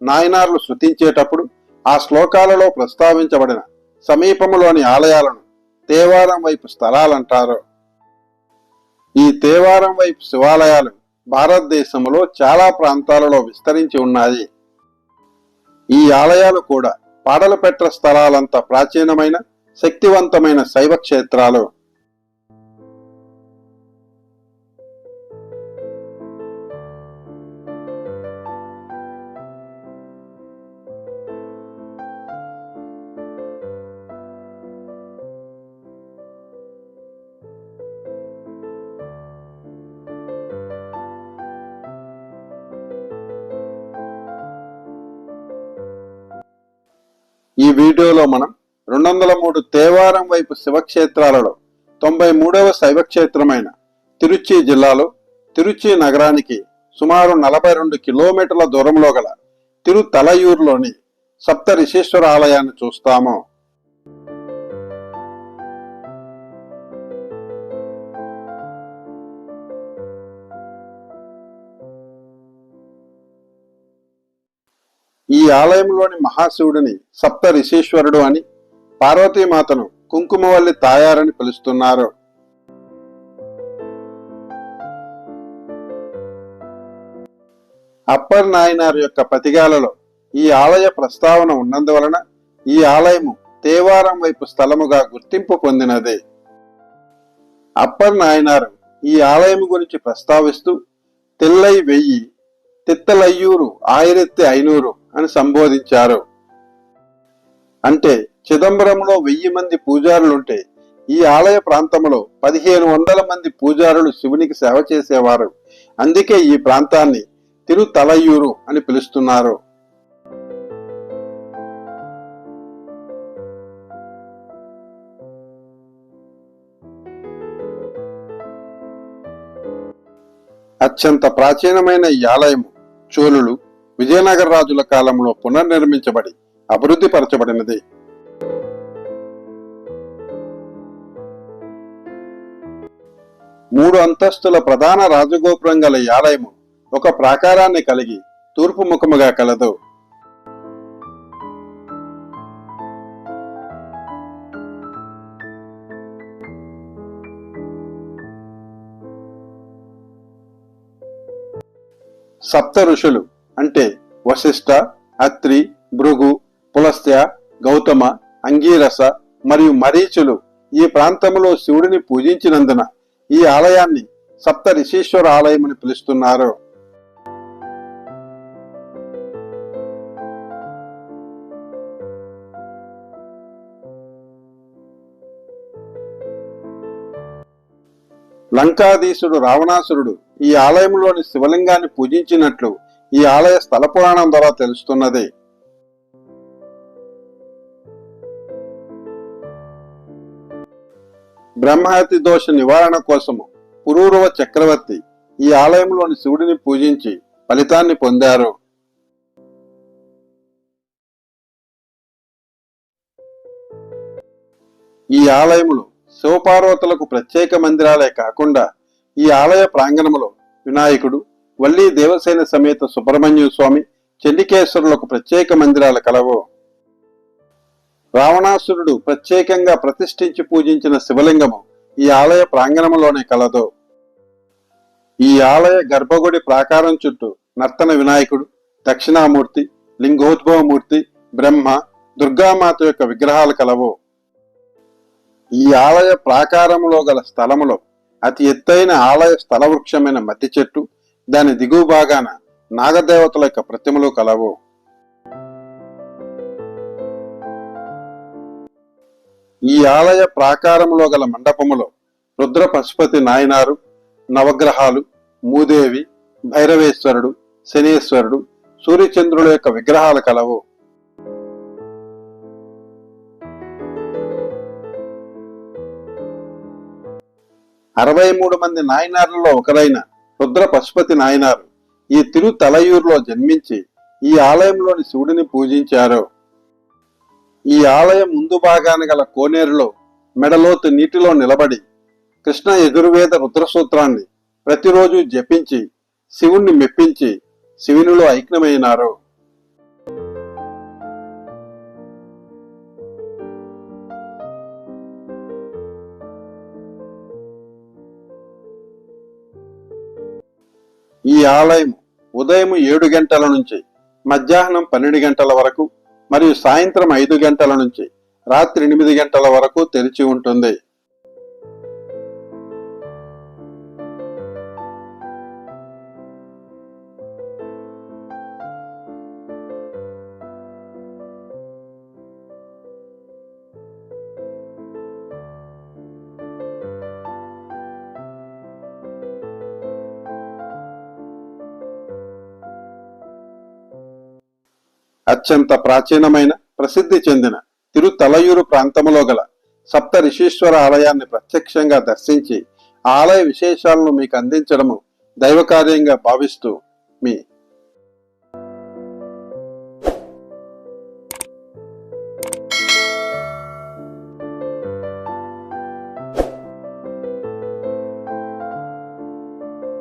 నాయనార్లు శృతించేటప్పుడు ఆ శ్లోకాలలో ప్రస్తావించబడిన సమీపంలోని ఆలయాలను తేవారం వైపు స్థలాలంటారు. ఈ తేవారం వైపు శివాలయాలు భారతదేశంలో చాలా ప్రాంతాలలో విస్తరించి ఉన్నాయి. ఈ ఆలయాలు కూడా పాడలపెట్ర స్థలాలంత ప్రాచీనమైన శక్తివంతమైన శైవ క్షేత్రాలు. ఈ వీడియోలో మనం రెండు వందల మూడు తేవారం వైపు శివక్షేత్రాలలో తొంభై మూడవ శైవక్షేత్రమైన తిరుచి జిల్లాలో తిరుచి నగరానికి సుమారు నలభై రెండు కిలోమీటర్ల దూరంలో గల తిరుతలయూరులోని సప్తరిషిశ్వర ఆలయాన్ని చూస్తాము. ఈ ఆలయంలోని మహాశివుడిని సప్త రిషేశ్వరుడు అని పార్వతీమాతను కుంకుమవల్లి తాయారని పిలుస్తున్నారు. అప్పర్ నాయనార్ యొక్క పతిగాలలో ఈ ఆలయ ప్రస్తావన ఉన్నందువలన ఈ ఆలయము తేవారం వైపు స్థలముగా గుర్తింపు పొందినదే. అప్పర్ నాయనారు ఈ ఆలయం గురించి ప్రస్తావిస్తూ తెల్లై వెయ్యి తిత్తలయ్యూరు ఆయిరెత్తి ఐనూరు అని సంబోధించారు. అంటే చిదంబరంలో వెయ్యి మంది పూజారులుంటే ఈ ఆలయ ప్రాంతంలో పదిహేను వందల మంది పూజారులు శివునికి సేవ చేసేవారు. అందుకే ఈ ప్రాంతాన్ని తిరుతలయూరు అని పిలుస్తున్నారు. అత్యంత ప్రాచీనమైన ఈ ఆలయము చోళులు విజయనగర రాజుల కాలంలో పునర్నిర్మించబడి అభివృద్ధి పరచబడినది మూడు అంతస్తుల ప్రధాన రాజగోపురం గల ఈ ఆలయము ఒక ప్రాకారాన్ని కలిగి తూర్పు ముఖముగా కలదు. సప్త ఋషులు అంటే వశిష్ఠ అత్రి భృగు పులస్త్య గౌతమ అంగీరస మరియు మరీచులు ఈ ప్రాంతంలో శివుడిని పూజించినందున ఈ ఆలయాన్ని సప్త రిషీశ్వర ఆలయం అని పిలుస్తున్నారు. లంకాధీశుడు రావణాసురుడు ఈ ఆలయంలోని శివలింగాన్ని పూజించినట్లు ఈ ఆలయ స్థల పురాణం ద్వారా తెలుస్తున్నది. బ్రహ్మహత్య దోష నివారణ కోసము పురూరవ చక్రవర్తి ఈ ఆలయంలోని శివుడిని పూజించి ఫలితాన్ని పొందారు. ఈ ఆలయములు శివపార్వతులకు ప్రత్యేక మందిరాలే కాకుండా ఈ ఆలయ ప్రాంగణములో వినాయకుడు వల్లి దేవసేన సమేత సుబ్రహ్మణ్య స్వామి చెల్లికేశ్వరులకు ప్రత్యేక మందిరాలు కలవు. రావణాసురుడు ప్రత్యేకంగా ప్రతిష్ఠించి పూజించిన శివలింగము ఈ ఆలయ ప్రాంగణంలోనే కలదు. ఈ ఆలయ గర్భగుడి ప్రాకారం చుట్టూ నర్తన వినాయకుడు దక్షిణామూర్తి లింగోద్భవమూర్తి బ్రహ్మ దుర్గామాత యొక్క విగ్రహాలు కలవు. ఈ ఆలయ ప్రాకారంలో గల స్థలములో అతి ఎత్తైన ఆలయ స్థల వృక్షమైన మద్ది చెట్టు దాని దిగువ భాగాన నాగదేవతల యొక్క ప్రతిమలు కలవు. ఈ ఆలయ ప్రాకారములో గల మండపములో రుద్ర పశుపతి నాయనారు నవగ్రహాలు మూదేవి భైరవేశ్వరుడు శనీశ్వరుడు సూర్యచంద్రుల యొక్క విగ్రహాలు కలవు. అరవై మూడు మంది నాయనార్లలో ఒకరైన రుద్ర పశుపతి నాయనారు. ఈ తిరు తలయూరులో జన్మించి ఈ ఆలయంలోని శివుడిని పూజించారు. ఈ ఆలయం ముందు భాగాన గల కోనేరులో మెడలోతు నీటిలో నిలబడి కృష్ణ యజుర్వేద రుద్రసూత్రాన్ని ప్రతిరోజు జపించి శివుణ్ణి మెప్పించి శివునిలో ఐక్యమైనారు. ఈ ఆలయం ఉదయం ఏడు గంటల నుంచి మధ్యాహ్నం పన్నెండు గంటల వరకు మరియు సాయంత్రం ఐదు గంటల నుంచి రాత్రి ఎనిమిది గంటల వరకు తెరిచి ఉంటుంది. అత్యంత ప్రాచీనమైన ప్రసిద్ధి చెందిన తిరుతలయూరు ప్రాంతములో గల సప్త రిషీశ్వర ఆలయాన్ని ప్రత్యక్షంగా దర్శించి ఆలయ విశేషాలను మీకు అందించడము దైవకార్యంగా భావిస్తూ మీ